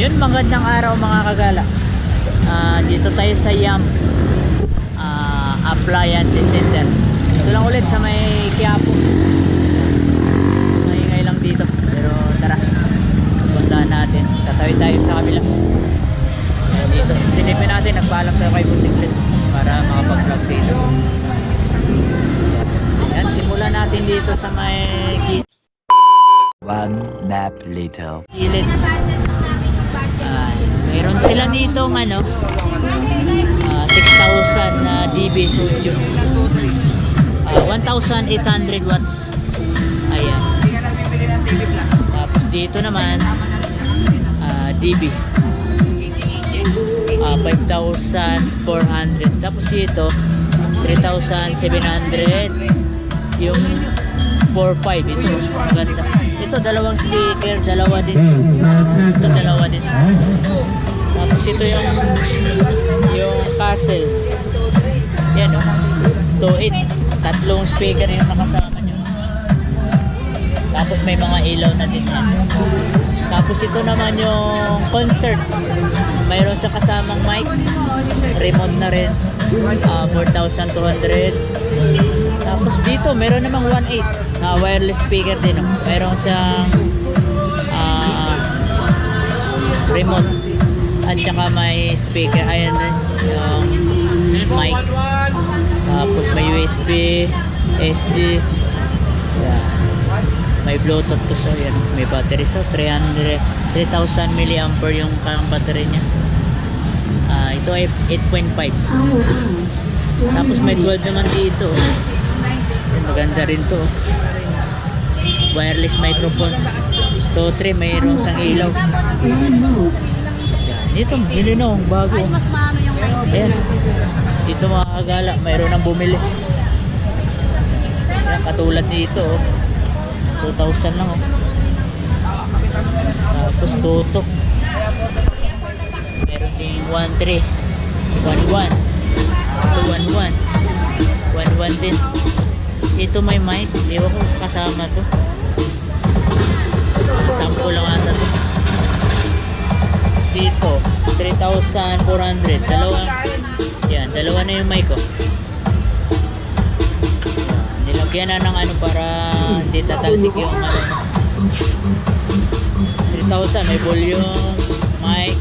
Yun, magandang araw mga kagala. Ah, dito tayo sa YAM ah, Appliance Center. Ito lang ulit sa may Quiapo. Maingay lang dito. Pero tara, puntahan natin. Tatawid tayo sa kabila. Dito, silipin natin. Nagpaalam tayo kay Buntiklit para makapag-vlog dito. Ayan, simulan natin dito sa may One nap later. gilid. Mayroon sila dito ng ano, ah, 6,000 na dB audio. Ah, 1,800 watts. Ayan. Tapos dito naman, ah, dB. Ah, 5,400. Tapos dito, 3,700. Yung 4.5 ito. Maganda. Ito dalawang speaker, dalawa din. Ito dalawa din. Tapos ito yung yung castle. Yan oh. 2.8. Tatlong speaker yung nakasama nyo. Tapos may mga ilaw na din yan. Tapos ito naman yung concert. Mayroon sa kasamang mic. Remote na rin. Ah, 4,200. Tapos dito, meron namang 1.8 na wireless speaker din. Oh. Meron siyang ah, remote at saka may speaker. Ayan din yung mic. Tapos may USB, SD. Yeah. May Bluetooth to so yan. May battery so 300 3,000 mAh yung kang battery niya. Ah, ito ay 8.5. Tapos may 12 naman dito. Maganda rin to. Wireless microphone. So 3 mayroong sang ilaw. Dito, no, bago. mas maano yung mic. Ayan. Dito mga kagala, mayroon nang bumili. Ayan, katulad nito. Oh. 2,000 lang oh. Tapos tutok. Meron din 1,3. 1,1. Ito 1,1. 1,1 din. Ito may mic. Ewan ko kasama to. Sample lang ata to. Dito, 3,400. Dalawa. Yan, dalawa na yung mic ko. Nilagyan na ng ano para hindi tatalsik yung ano. 3,000 may volume, mic.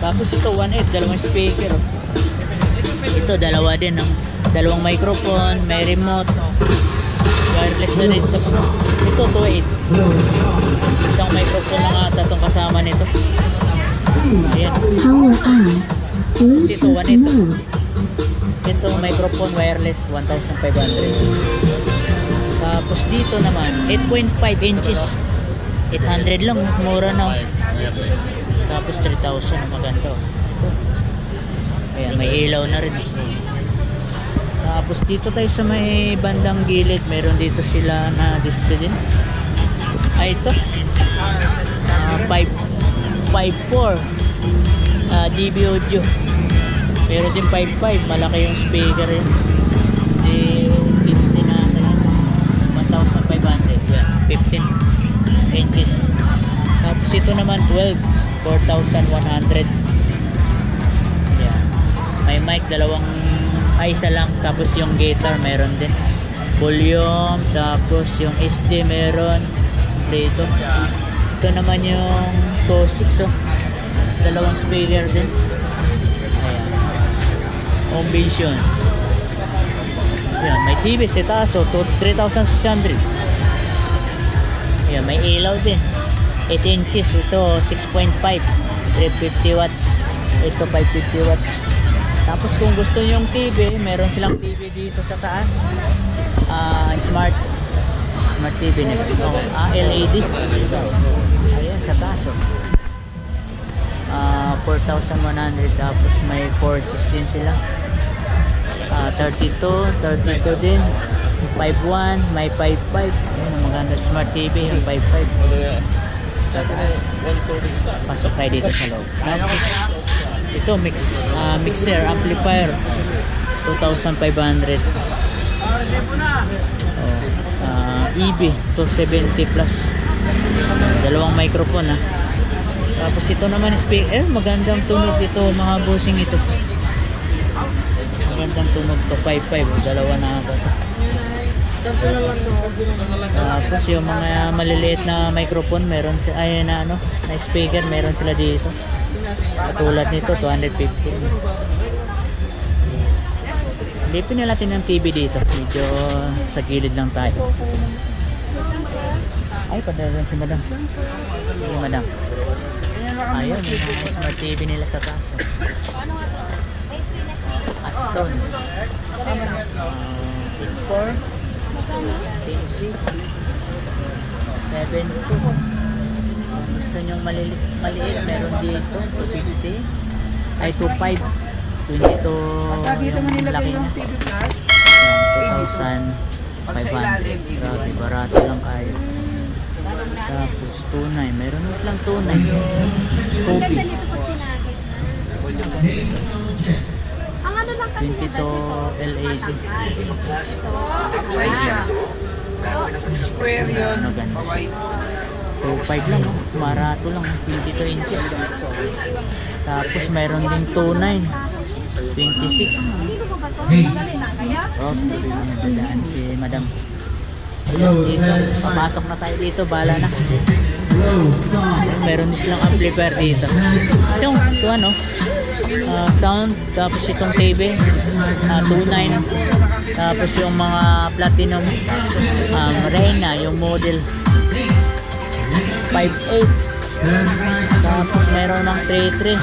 Tapos ito 1.8, dalawang speaker. Ito dalawa din, no? dalawang microphone, may remote. Wireless na rin ito. Ito 2.8. Isang microphone lang ata itong kasama nito. Ayan. Tapos ito 1.8. Mode. Ito microphone wireless 1,500. Tapos dito naman 8.5 inches 800 lang mura na. Tapos 3,000 maganda. Ayan, may ilaw na rin. Tapos dito tayo sa may bandang gilid, meron dito sila na display din. Ay ito. Ah, 5 5.4 ah, dB audio. Meron din 5.5, malaki yung speaker yun. Di 15 na ano yan. 1,500 yan. 15 inches. Tapos ito naman 12, 4,100. Yan. May mic, dalawang ay isa lang. Tapos yung guitar meron din. Volume, tapos yung SD meron. Dito. Ito naman yung 2.6 oh. Dalawang speaker din. Ayan. Home vision. Yan, may TV sa taas oh, to 3,600. Yan, may ilaw din. 8 inches, ito 6.5. 350 watts. Ito 550 watts. Tapos kung gusto nyo yung TV, meron silang TV dito sa taas. Ah, smart smart TV na oh, ah, LED. Ayan, sa taas oh. Ah, 4,100 tapos may 4.6 din sila. Ah, 32, 32 din. 5.1, may 5.5. Ayan, maganda smart TV yung 5.5. Sa taas. Pasok tayo dito sa loob. Tapos, ito mix ah, mixer amplifier 2,500. Oh, ah, EB 270 plus. Dalawang microphone ah. Tapos ito naman speak, eh magandang tunog ito mga bossing ito. Magandang tunog to, 5.5, dalawa na ako. Tapos yung mga maliliit na microphone, meron si ay na ano, na speaker, meron sila dito. Katulad nito, 250. Lipin na natin ng TV dito. Medyo sa gilid lang tayo. Ay, padala si madam. Si madam. Ayun, yung smart TV nila sa taas. Aston. Uh, Big 4. Tennessee. 7 Kung gusto nyong maliit, maliit, meron dito. 250. Ay, 25. 22 yung laki. Yan, 2,500. Grabe, barato lang kayo. Tapos, tunay. Meron mo silang tunay. Kobe. Ang ano lang kasi 22 LAC. Size siya. Square yun. Ano. White. 2.5 lang. Barato lang. 22 inches. Tapos, meron din 2.9. 26. Sino ko ba to? Madali lang kaya? Oh, nadadaan si madam. Dito, papasok na tayo dito. Bala na. Meron din silang amplifier dito. Itong, ito ano, ah, sound, tapos itong TV, ah, 2.9, tapos yung mga platinum, um, Reyna, yung model 5.8, Test mic. tapos meron ng 3.3,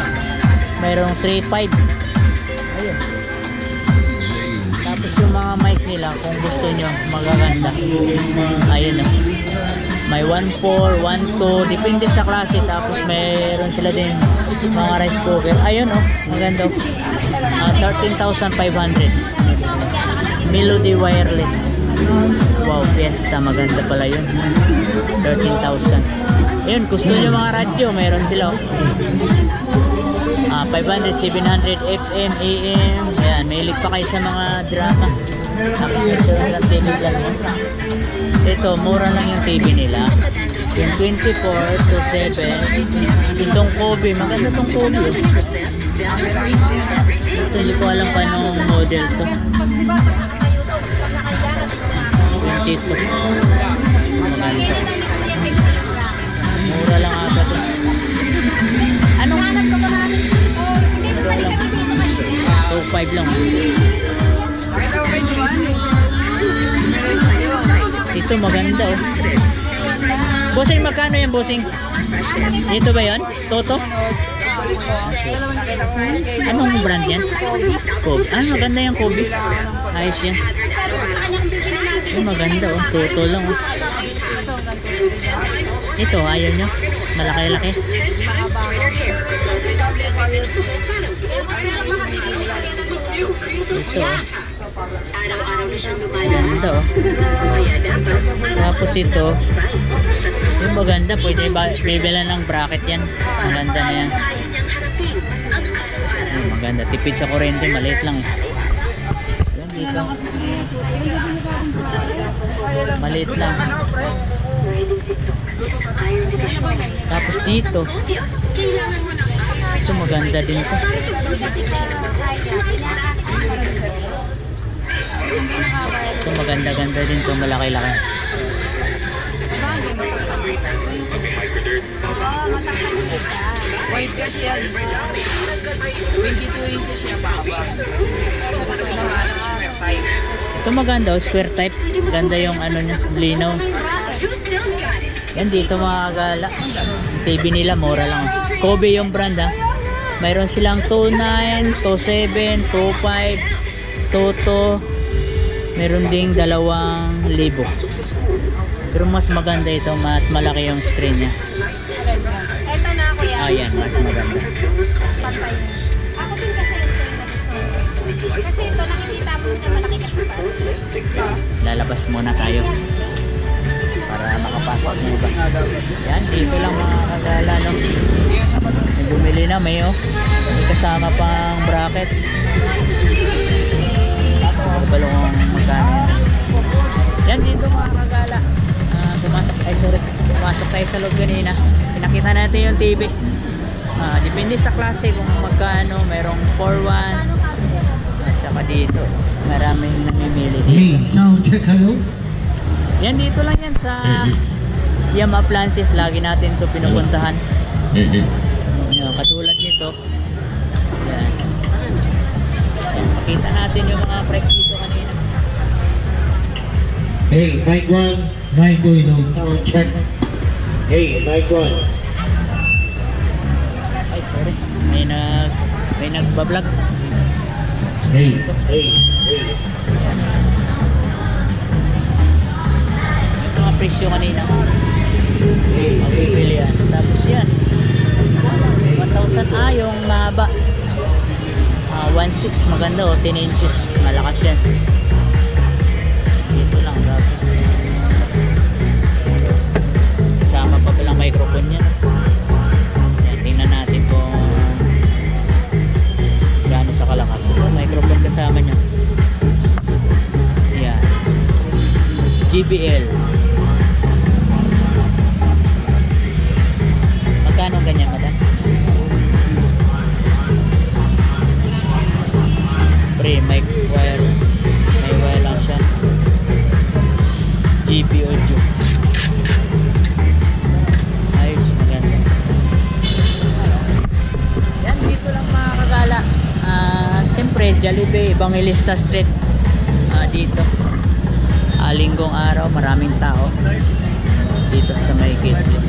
meron 3.5. Ayun. Tapos yung mga mic nila, kung gusto nyo, magaganda. Ayun o. May 1.4, 1.2, depende sa klase. Tapos mayroon sila din mga rice cooker. Ayun o, maganda o. Ah, 13,500. Melody Wireless. Wow, Fiesta, maganda pala yun. 13,000. Ayun, gusto nyo mga radyo, mayroon sila. Ah, 500, 700 FM, AM. Ayan, may ilig pa kayo sa mga drama. Tapos meron na TV plus. Ito, mura lang yung TV nila. Yung 24 to 7. Itong Kobe, maganda tong Kobe. Ito, hindi ko alam pa anong model to. 22. Maganda. Mura lang ata to. Anong Hanap ko ba namin? Oh, hindi mo balik dito kanina. 2.5 lang. Bakit ako kay Juan? Ito maganda oh. Bossing, magkano yan, bossing? Ito ba yan? Toto? Anong brand yan? Kobe. Ah, maganda yung Kobe. Ayos yan. Sabi ko sa kanya kung Ay, maganda oh. Toto lang oh. Ito, ayaw nyo? Malaki-laki. Ito oh. Ganda oh. Tapos ito, yung maganda, pwede ba, bibila ng bracket yan. Maganda na yan. Maganda. Tipid sa kuryente, maliit lang. Dito. Maliit lang. Tapos dito. Ito maganda din to. Ito maganda-ganda din to, malaki-laki. White kasi yan. 22 inches siya pa. Ano, square type. Ito maganda, oh, square type. Ganda yung ano niya, linaw. Yan dito mga gala. TV nila, mura lang. Kobe yung brand ha. Mayroon silang 2.9, 2.7, 2.5, 2.2. Meron ding dalawang libo. Pero mas maganda ito, mas malaki yung screen niya. Ito na kuya. Ayan, mas maganda. Ako din kasi ito yung. Kasi ito nakikita Lalabas muna tayo para makapasok na iba. Yan, dito lang mga kagala, no? Bumili na, may oh. May kasama pang bracket. Balong magkano yan. Dito mga kagala. Ah, pumasok, ay sorry, pumasok tayo sa loob kanina. Pinakita natin yung TV. Ah, depende sa klase kung magkano. Merong 4-1. At saka dito. Maraming namimili dito. Hey, sound check, hello. Yan dito lang yan sa Yam Appliances. Lagi natin to pinupuntahan. Yan, katulad nito. Yan. Yan, natin yung mga price dito kanina. Hey, mic one, mic two, no, sound check. Hey, mic one. Ay, sorry. May nag may nagbablog. Hey, hey, hey. Yung mga presyo kanina. Mabibili yan. Tapos yan. 1,000 ah, yung mahaba. Ah, 1.6 maganda oh, 10 inches. Malakas yan. Dito lang dapat. Kasama pa palang microphone. Yan, GBL. Magkano ganyan, madam? Pre, mic wire. May wire lang siya. GP audio. Ayos, maganda. Yan, dito lang mga kagala. Ah, siyempre, Jollibee, Evangelista Street. Ah, dito. Linggong araw, maraming tao. Dito sa may gate.